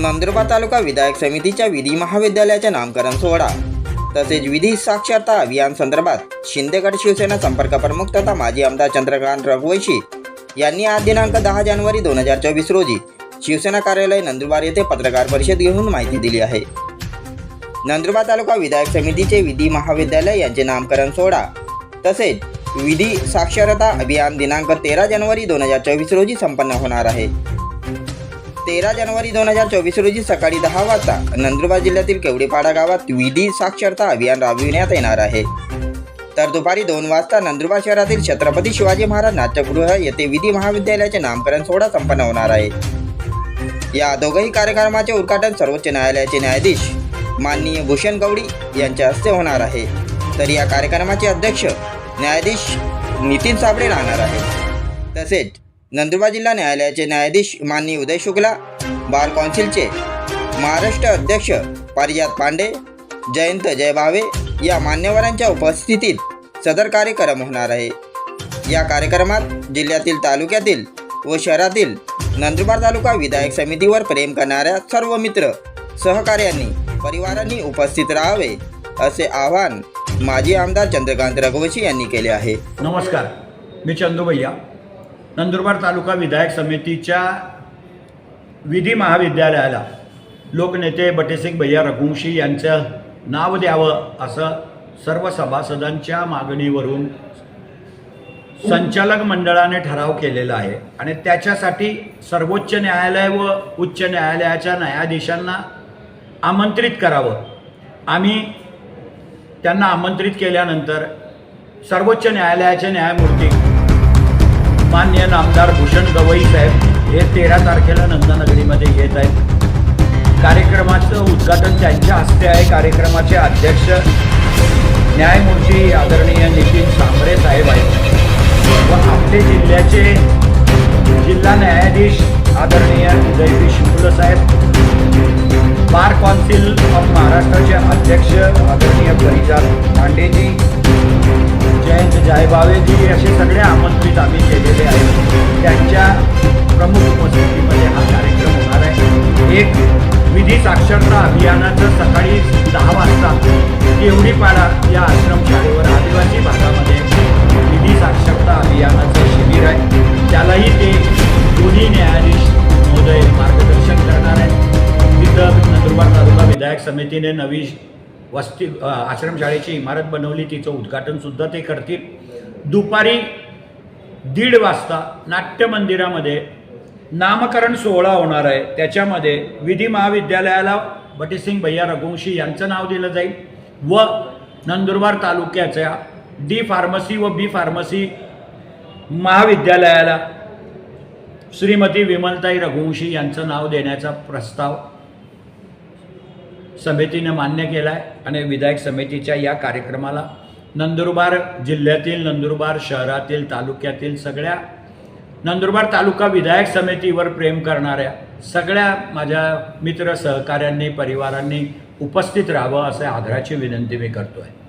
नंदुरबार तालुका विधायक समितीच्या विधी महाविद्यालयाचे नामकरण सोहळा तसेच विधी साक्षरता अभियान संदर्भात शिंदेगड शिवसेना संपर्क प्रमुख तथा माजी आमदार चंद्रकांत रघुवंशी यांनी आज दिनांक दहा जानेवारी दोन हजार चोवीस रोजी शिवसेना कार्यालय नंदुरबार येथे पत्रकार परिषद घेऊन माहिती दिली आहे. नंदुरबार तालुका विधायक समितीचे विधी महाविद्यालय यांचे नामकरण सोहळा तसेच विधी साक्षरता अभियान दिनांक तेरा जानेवारी दोन हजार चोवीस रोजी संपन्न होणार आहे. तेरा जानेवारी दोन हजार चोवीस रोजी सकाळी दहा वाजता नंदुरबार जिल्ह्यातील केवडेपाडा गावात विधी साक्षरता अभियान राबविण्यात येणार आहे. तर दुपारी दोन वाजता नंदुरबार शहरातील छत्रपती शिवाजी महाराज नाट्यगृह येथे विधी महाविद्यालयाचे नामकरण सोहळा संपन्न होणार आहे. या दोघही कार्यक्रमाचे उद्घाटन सर्वोच्च न्यायालयाचे न्यायाधीश माननीय भूषण गवडी यांच्या हस्ते होणार आहे. तर या कार्यक्रमाचे अध्यक्ष न्यायाधीश नितीन साबळे राहणार आहे तसेच नंदुरबार जिल्हा न्यायालयाचे न्यायाधीश माननी उदय शुक्ला बार कौन्सिलचे महाराष्ट्र अध्यक्ष पारिजात पांडे जयंत जयभावे या मान्यवरांच्या उपस्थितीत सदर कार्यक्रम होणार आहे. या कार्यक्रमात जिल्ह्यातील तालुक्यातील व शहरातील नंदुरबार तालुका विधायक समितीवर प्रेम करणाऱ्या सर्व मित्र सहकार्यांनी परिवारांनी उपस्थित राहावे असे आवाहन माजी आमदार चंद्रकांत रघुवंशी यांनी केले आहे. नमस्कार. मी चंदू भैया नंदुरबार तालुका विधायक समितीच्या विधी महाविद्यालयाला लोकनेते बटेसिंग भैया रघुवंशी यांचं नाव द्यावं असं सर्व सभासदांच्या मागणीवरून संचालक मंडळाने ठराव केलेला आहे. आणि त्याच्यासाठी सर्वोच्च न्यायालय व उच्च न्यायालयाच्या न्यायाधीशांना आमंत्रित करावं. आम्ही त्यांना आमंत्रित केल्यानंतर सर्वोच्च न्यायालयाचे न्यायमूर्ती मान्य नामदार भूषण गवई साहेब हे तेरा तारखेला नंदानगरीमध्ये येत आहेत. कार्यक्रमाचं उद्घाटन त्यांच्या हस्ते आहे. कार्यक्रमाचे अध्यक्ष न्यायमूर्ती आदरणीय नितीन सांबरे साहेब आहेत. व आपले जिल्ह्याचे जिल्हा न्यायाधीश आदरणीय उदयवी शुक्ल साहेब बार कौन्सिल ऑफ महाराष्ट्राचे अध्यक्ष आदरणीय परिजात पांडेजी जयंत जायबावेजी असे सगळे आमंत्रित आम्ही केलेले अभियानाचं सकाळी दहा वाजता केवडीपाडा या आश्रमशाळेवर आदिवासी भागामध्ये विधी साक्षरता अभियानाचं शिबिर आहे. त्यालाही ते दोन्ही न्यायाधीश महोदय मार्गदर्शन करणार आहेत. तिथं नंदुरबार तालुका विधायक समितीने नवी वस्ती आश्रमशाळेची इमारत बनवली. तिचं उद्घाटनसुद्धा ते करतील. दुपारी दीड वाजता नाट्य मंदिरामध्ये नामकरण सोहळा होणार आहे. त्याच्यामध्ये विधी महाविद्यालयाला बटेसिंग भैया रघुवंशी यांचं नाव दिलं जाईल. व नंदुरबार तालुक्याच्या डी फार्मसी व बी फार्मसी महाविद्यालयाला श्रीमती विमलताई रघुवंशी यांचं नाव देण्याचा प्रस्ताव समितीने मान्य केला आहे आणि विधायक समितीच्या या कार्यक्रमाला नंदुरबार जिल्ह्यातील नंदुरबार शहरातील तालुक्यातील सगळ्या नंदुरबार तालुका विधायक समितीवर प्रेम करणाऱ्या सगळ्या माझ्या मित्र सहकाऱ्यांनी परिवारांनी उपस्थित राहावं असे आग्रहाची विनंती मी करतो आहे